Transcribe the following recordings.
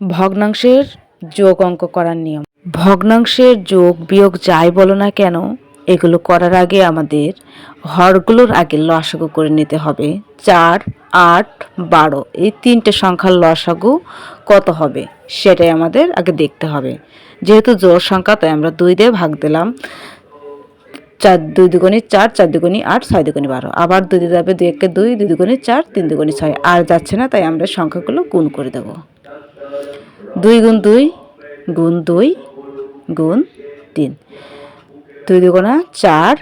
ভগ্নাংশের যোগ অঙ্ক করার নিয়ম। ভগ্নাংশের যোগ বিয়োগ যাই বলো না কেন, এগুলো করার আগে আমাদের হরগুলোর আগে লসাগু করে নিতে হবে। চার, আট, বারো, এই তিনটে সংখ্যার লসাগু কত হবে সেটাই আমাদের আগে দেখতে হবে। যেহেতু জোর সংখ্যা, তাই আমরা দুই দিয়ে ভাগ দিলাম। চার, দুই দুগুণি চার চার দুগুণি আট, ছয় দুগুণি বারো। আবার দুই দিয়ে যাবে দুই, একে দুই দুই দুগুণি চার, তিন দুগুণি ছয়। আর যাচ্ছে না, তাই আমরা সংখ্যাগুলো গুণ করে দেবো। দুই গুণ দুই গুণ দুই গুণ তিন। দুই দুগোনা চার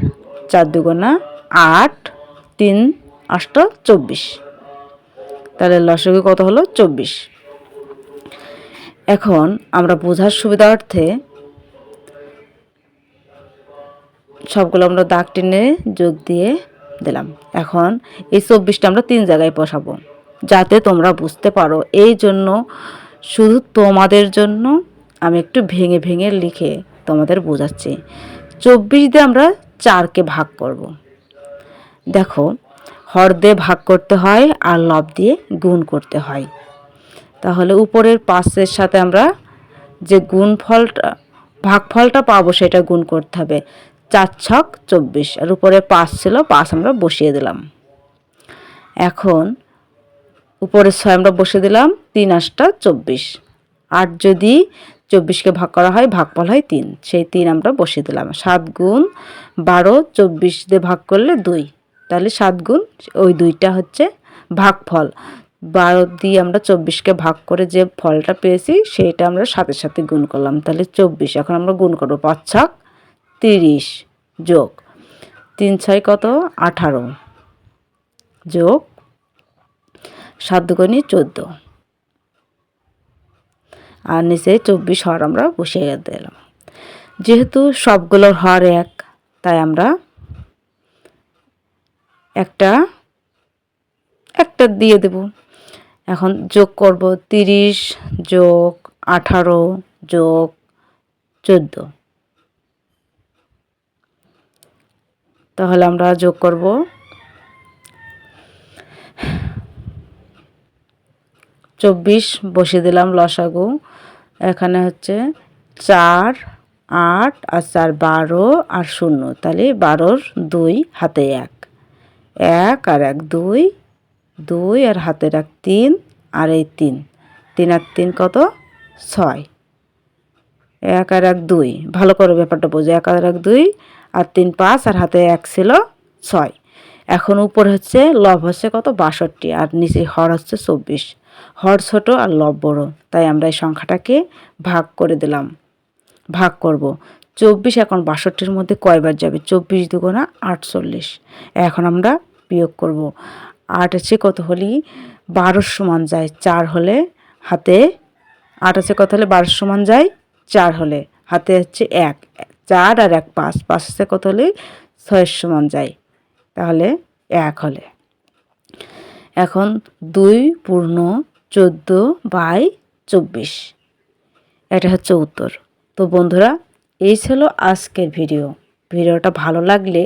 চার দুগোনা আট, তিন আষ্ট চব্বিশ। তাহলে লসগু কত হলো? চব্বিশ। এখন আমরা বোঝার সুবিধার্থে সবগুলো আমরা দাগ টেনে যোগ দিয়ে দিলাম। এখন এই চব্বিশটা আমরা তিন জায়গায় বসাবো, যাতে তোমরা বুঝতে পারো। এই জন্য শুধু তোমাদের জন্য আমি একটু ভেঙে ভেঙে লিখে তোমাদের বোঝাচ্ছি। চব্বিশ দিয়ে আমরা চারকে ভাগ করব। দেখো, হর দিয়ে ভাগ করতে হয় আর লব দিয়ে গুণ করতে হয়। তাহলে উপরের পাঁচের সাথে আমরা যে গুণফলটা, ভাগফলটা পাবো সেটা গুণ করতে হবে। চার ছক চব্বিশ, আর উপরে পাঁচ ছিল, পাঁচ আমরা বসিয়ে দিলাম। এখন উপরে ছয় আমরা বসে দিলাম, তিন আটটা চব্বিশ। আট যদি চব্বিশকে ভাগ করা হয়, ভাগফল হয় তিন। সেই তিন আমরা বসিয়ে দিলাম। সাত গুণ বারো চব্বিশ দিয়ে ভাগ করলে দুই। তাহলে সাত গুণ, ওই দুইটা হচ্ছে ভাগফল। বারো দিয়ে আমরা চব্বিশকে ভাগ করে যে ফলটা পেয়েছি সেইটা আমরা সাথে সাথে গুণ করলাম। তাহলে চব্বিশ, এখন আমরা গুণ করব পাঁচ ছক তিরিশ যোগ। তিন ছয় কত? আঠারো যোগ সাত দুগুণি চোদ্দ। আর নিচে চব্বিশ হর আমরা বসিয়ে দিলাম। যেহেতু সবগুলোর হর এক, তাই আমরা একটা একটা দিয়ে দেব। এখন যোগ করব তিরিশ যোগ আঠারো যোগ চোদ্দ। তাহলে আমরা যোগ করব চব্বিশ, বসিয়ে দিলাম লসাগু। এখানে হচ্ছে চার, আট, আর চার বারো, আর শূন্য। তাহলে বারোর দুই, হাতে এক। এক আর এক, দুই। দুই আর হাতের এক, তিন। আর এই তিন। তিন আর তিন কত? ছয়। এক আর এক, দুই। ভালো করে ব্যাপারটা বোঝো। এক আর এক, দুই আর তিন, পাঁচ। আর হাতে এক ছিল ছয়। এখন উপর হচ্ছে লব হচ্ছে কত? বাষট্টি। আর নিচে হর হচ্ছে চব্বিশ। হর ছোট আর লব বড়। তাই আমরা এই সংখ্যাটাকে ভাগ করে দিলাম। ভাগ করব। চব্বিশ এখন বাষট্টির মধ্যে কয়বার যাবে? চব্বিশ দুগুণা আটচল্লিশ। এখন আমরা বিয়োগ করব। আট আছে কত হলি? বারোর সমান যায় চার হলে হাতে আট আছে কত হলে? বারোর সমান যায় চার হলে। হাতে হচ্ছে এক। চার আর এক পাঁচ। পাঁচ আছে কত হলে? ছয়ের সমান যায়। তাহলে এক হলে। এখন দুই পূর্ণ চোদ্দ বাই চব্বিশ। এটা হচ্ছে উত্তর। তো বন্ধুরা, এই ছিল আজকের ভিডিও। ভিডিওটা ভালো লাগলে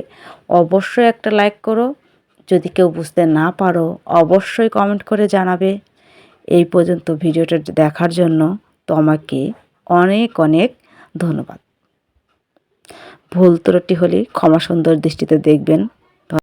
অবশ্যই একটা লাইক করো। যদি কেউ বুঝতে না পারো, অবশ্যই কমেন্ট করে জানাবে। এই পর্যন্ত ভিডিওটা দেখার জন্য তোমাকে অনেক অনেক ধন্যবাদ। ভুল ত্রুটি হলে ক্ষমা সুন্দর দৃষ্টিতে দেখবেন।